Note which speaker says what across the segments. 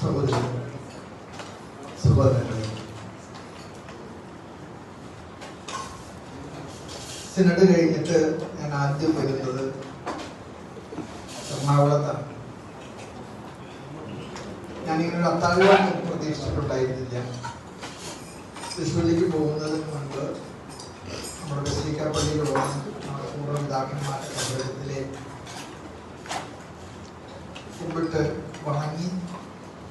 Speaker 1: സഹോദരൻ സഹോദരൻ. സിനഡ് കഴിഞ്ഞിട്ട് ഞാൻ ആദ്യം വരുന്നത് എറണാകുളത്താണ്. ഞാനിങ്ങനെ അത്താഴ്വാൻ പ്രതീക്ഷിച്ചിട്ടുണ്ടായിരുന്നില്ല. തൃശ്ശൂരിലേക്ക് പോകുന്നതിന് മുൻപ് നമ്മുടെ ബസിലിക്ക പോകാൻ നമ്മുടെ പൂർവപിതാക്കന്മാരുടെ നഗരത്തിലെ കുമ്പിട്ട് വണങ്ങി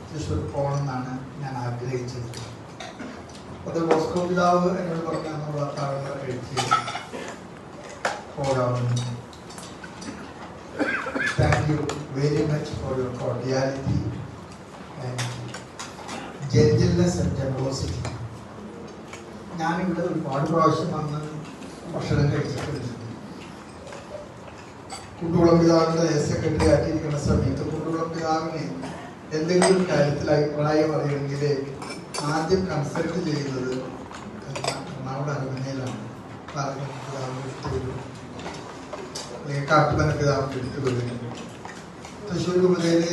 Speaker 1: തൃശ്ശൂർ പോകണമെന്നാണ് ഞാൻ ആഗ്രഹിച്ചത്. അത് ബോസ്കോ പിതാവ് എന്നോട് പറഞ്ഞ നമ്മൾ അത്താഴങ്ങൾ കഴിച്ച് പോകാവുന്നു thank you very much for your cordiality and gentleness and generosity ഞാനിവിടെ ഒരുപാട് പ്രാവശ്യം വന്ന് ഭക്ഷണം കഴിച്ചിട്ടുണ്ട്. കുട്ടുകുളം പിതാവിന്റെ സെക്രട്ടറി ആക്കിയിരിക്കുന്ന സമയത്ത് കുട്ടുകുളം പിതാവിന് എന്തെങ്കിലും കാര്യത്തിൽ അഭിപ്രായം അറിയണമെങ്കിൽ ആദ്യം കൺസൾട്ട് ചെയ്യുന്നത് എറണാകുളം അരമനയിലാണ്. തൃശ്ശൂർ രൂപതയിൽ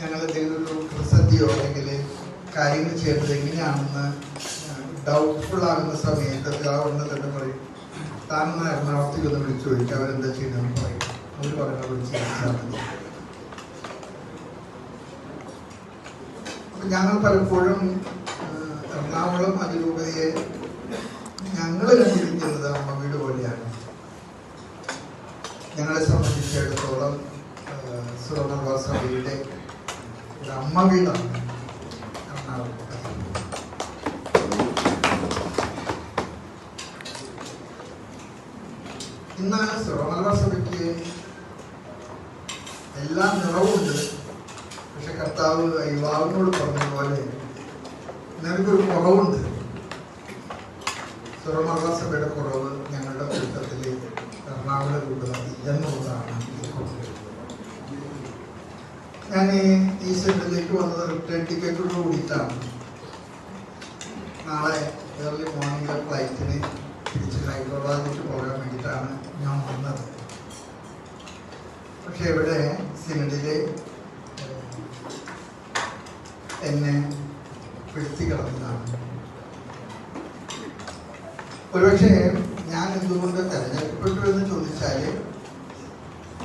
Speaker 1: ഞങ്ങൾ എന്തെങ്കിലും ഒരു പ്രസക്തിയോ അല്ലെങ്കിൽ കാര്യങ്ങൾ ചെയ്യേണ്ടത് എങ്ങനെയാണെന്ന് ഡൗട്ട്ഫുൾ ആകുന്ന സമയത്ത് പിതാവുണ്ട് തന്നെ പറയും. താൻ എറണാകുളത്തേക്ക് ഒന്ന് വിളിച്ചു ചോദിക്കുക അവരെന്താ ചെയ്യണമെന്ന് പറയും. അവർ പറയുന്നത് വിളിച്ച് ചോദിച്ചാൽ ഞങ്ങൾ പലപ്പോഴും എറണാകുളം അതിരൂപതയെ ഞങ്ങൾ കണ്ടിരിക്കുന്നത് അമ്മ വീട് പോലെയാണ്. ഞങ്ങളെ സംബന്ധിച്ചിടത്തോളം സുവർണ ഒരു അമ്മ വീടാണ്. എറണാകുളം ഇന്ന് സുവർണ എല്ലാ നിറവുണ്ട് പക്ഷെ കർത്താവ് യുവാവിനോട് പറഞ്ഞ പോലെ നിനക്കൊരു കുറവുണ്ട്. സുറമാസയുടെ കുറവ് ഞങ്ങളുടെ കൂട്ടത്തിൽ എറണാകുളം രൂപത ഇല്ലെന്നുള്ളതാണ് ഞാൻ ഈ സെന്ററിലേക്ക് വന്നത് റിട്ടേൺ ടിക്കറ്റോട് കൂടിയിട്ടാണ്. നാളെ ഏർലി മോർണിംഗ് ഫ്ലൈറ്റിന് തിരിച്ച് ഹൈദരാബാദിലേക്ക് പോകാൻ വേണ്ടിയിട്ടാണ് ഞാൻ വന്നത്. പക്ഷെ ഇവിടെ സിനഡിൽ എന്നെ പിടുത്തി കിടന്നതാണ് ഒരുപക്ഷെ ഞാൻ എന്തുകൊണ്ട് തെരഞ്ഞെടുക്കപ്പെട്ടു എന്ന് ചോദിച്ചാൽ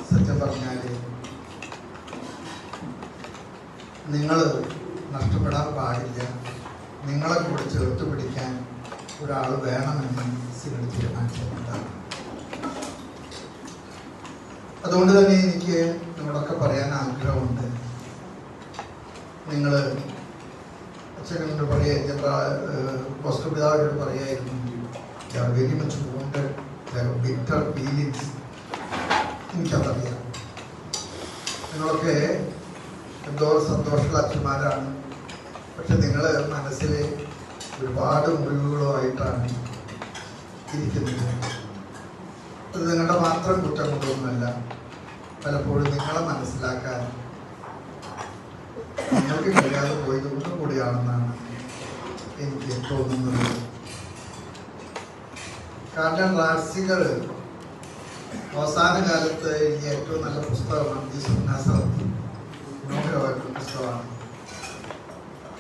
Speaker 1: സത്യം പറഞ്ഞാൽ നിങ്ങൾ നഷ്ടപ്പെടാൻ പാടില്ല. നിങ്ങളെ കൂടെ ചേർത്ത് പിടിക്കാൻ ഒരാൾ വേണമെന്ന് സിനിമ തീരുമാനിച്ചിട്ടുണ്ടാകും അതുകൊണ്ട് തന്നെ എനിക്ക് നിങ്ങളൊക്കെ പറയാൻ ആഗ്രഹമുണ്ട്. നിങ്ങൾ അച്ഛനോട് പറയുക വസ്തുപിതാവിനോട് പിതാവിനോട് പറയായിരുന്നു very much wanted. Bitter feelings എനിക്കതറിയാം. നിങ്ങളൊക്കെ എന്തോ സന്തോഷമുള്ള അച്ഛന്മാരാണ്. പക്ഷെ നിങ്ങൾ മനസ്സിൽ ഒരുപാട് മുറിവുകളുമായിട്ടാണ് ഇരിക്കുന്നത്. അത് നിങ്ങളുടെ മാത്രം കുറ്റം കൊണ്ടൊന്നുമല്ല. പലപ്പോഴും നിങ്ങളെ മനസ്സിലാക്കാൻ നിങ്ങൾക്ക് കഴിയാതെ പോയത് കൂടിയാണെന്നാണ് എനിക്ക് തോന്നുന്നത്. കാരണം റാസികൾ അവസാന കാലത്ത് എനിക്ക് ഏറ്റവും നല്ല പുസ്തകമാണ് ജി മനോഹരമായിട്ടുള്ള പുസ്തകമാണ്.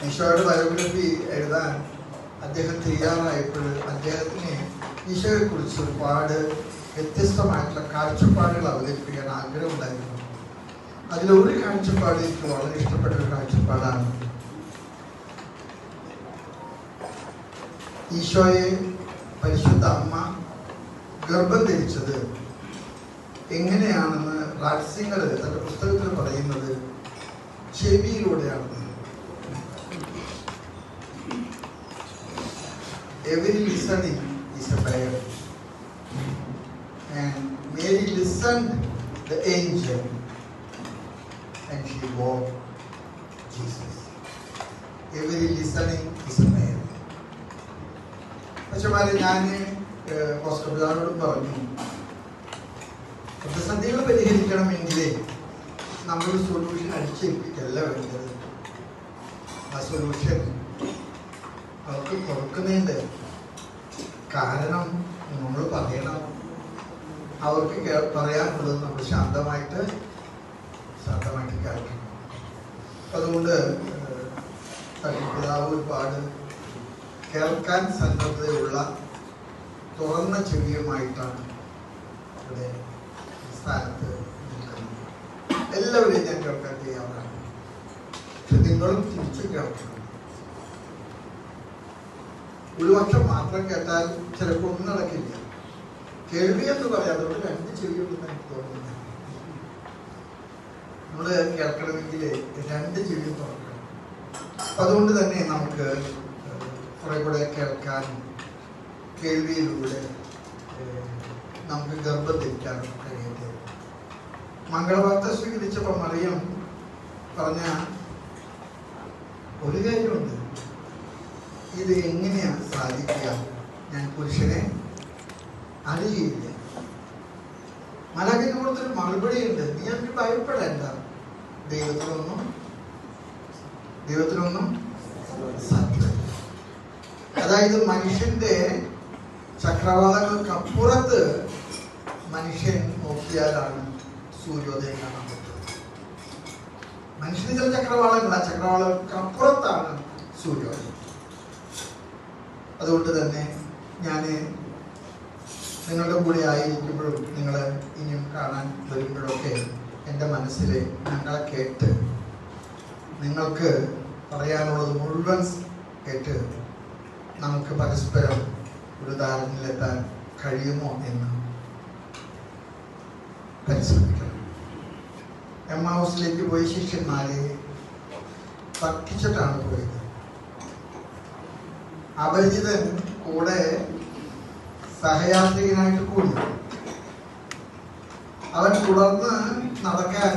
Speaker 1: ഈശോയുടെ ബയോഗ്രഫി എഴുതാൻ അദ്ദേഹം തയ്യാറായപ്പോൾ അദ്ദേഹത്തിന് ഈശോയെ കുറിച്ച് ഒരുപാട് വ്യത്യസ്തമായിട്ടുള്ള കാഴ്ചപ്പാടുകൾ അവതരിപ്പിക്കാൻ ആഗ്രഹമുണ്ടായിരുന്നു. അതിലൊരു കാഴ്ചപ്പാട് എനിക്ക് വളരെ ഇഷ്ടപ്പെട്ട ഒരു കാഴ്ചപ്പാടാണ് ഈശോയെ പരിശുദ്ധ അമ്മ ഗർഭം ധരിച്ചത് എങ്ങനെയാണെന്ന് റാറ്റ്സിംഗർ തന്റെ പുസ്തകത്തിൽ പറയുന്നത് ചെവിയിലൂടെയാണെന്ന് every listening is a prayer. And Mary listened the angel and she bore Jesus. Every listening is a prayer. പക്ഷേ ഞാൻ ഹോസ്പിറ്റലോടും പറഞ്ഞു. പ്രതിസന്ധികൾ പരിഹരിക്കണമെങ്കിൽ നമ്മൾ സൊല്യൂഷൻ അടിച്ചേൽപ്പിക്കല്ല വേണ്ടത്. ആ സൊല്യൂഷൻ അവർക്ക് കൊടുക്കുന്നുണ്ട്. കാരണം നമ്മൾ പറയണം. അവർക്ക് പറയാനുള്ളത് നമ്മൾ ശാന്തമായിട്ട് ശാന്തമായിട്ട് കേൾക്കണം. അതുകൊണ്ട് ഏഹ്, പിതാവ് ഒരുപാട് കേൾക്കാൻ സന്നദ്ധതയുള്ള തുറന്ന ചെവിയുമായിട്ടാണ് ഇവിടെ സ്ഥാനത്ത് നിൽക്കുന്നത്. എല്ലാവരെയും ഞാൻ കേൾക്കാൻ തയ്യാറാണ്. പക്ഷെ നിങ്ങളും തിരിച്ചു കേൾക്കണം. ഉൾവക്ഷം മാത്രം കേട്ടാൽ ചിലപ്പോൾ ഒന്നും നടക്കില്ല. കേൾവി എന്ന് പറയാം. അതുകൊണ്ട് രണ്ട് ചെവിയുണ്ടെന്ന് എനിക്ക് തോന്നുന്നു നമ്മൾ കേൾക്കണമെങ്കിൽ രണ്ട് ചെവിയും തുറക്കണം. അതുകൊണ്ട് തന്നെ നമുക്ക് കുറെ കൂടെ കേൾക്കാനും കേൾവിയിലൂടെ നമുക്ക് ഗർഭം ധരിക്കാനും കഴിയട്ടെ മംഗളവാർത്ത സ്വീകരിച്ചപ്പോൾ മറിയം പറഞ്ഞ ഒരു കാര്യമുണ്ട്. ഇത് എങ്ങനെയാണ് സാധിക്കുക? ഞാൻ പുരുഷനെ അറിയില്ല. മലകിന് കൊടുത്തൊരു മറുപടി ഉണ്ട്. നീ എനിക്ക് ഭയപ്പെടേണ്ട. ദൈവത്തിനൊന്നും ദൈവത്തിനൊന്നും അതായത് മനുഷ്യന്റെ ചക്രവാളങ്ങൾക്കപ്പുറത്ത് മനുഷ്യൻ നോക്കിയാലാണ് സൂര്യോദയം കാണാൻ പറ്റുന്നത്. മനുഷ്യന് ചില ചക്രവാളങ്ങൾ ആ ചക്രവാളങ്ങൾക്ക് സൂര്യോദയം. അതുകൊണ്ട് തന്നെ ഞാൻ നിങ്ങളുടെ കൂടെ ആയിരിക്കുമ്പോഴും നിങ്ങൾ ഇനിയും കാണാൻ വരുമ്പോഴൊക്കെ എന്റെ മനസ്സിൽ ഞങ്ങളെ കേട്ട് നിങ്ങൾക്ക് പറയാനുള്ളത് മുഴുവൻ കേട്ട് നമുക്ക് പരസ്പരം ഒരു ധാരണയിലെത്താൻ കഴിയുമോ എന്ന് പരിശ്രമിക്കണം എം ഹൗസിലേക്ക് പോയി ശിഷ്യന്മാരെ പഠിച്ചിട്ടാണ് പോയത്. അപരിചിതൻ കൂടെ സഹയാത്രികനായിട്ട് കൂടി. അവൻ തുടർന്ന് നടക്കാൻ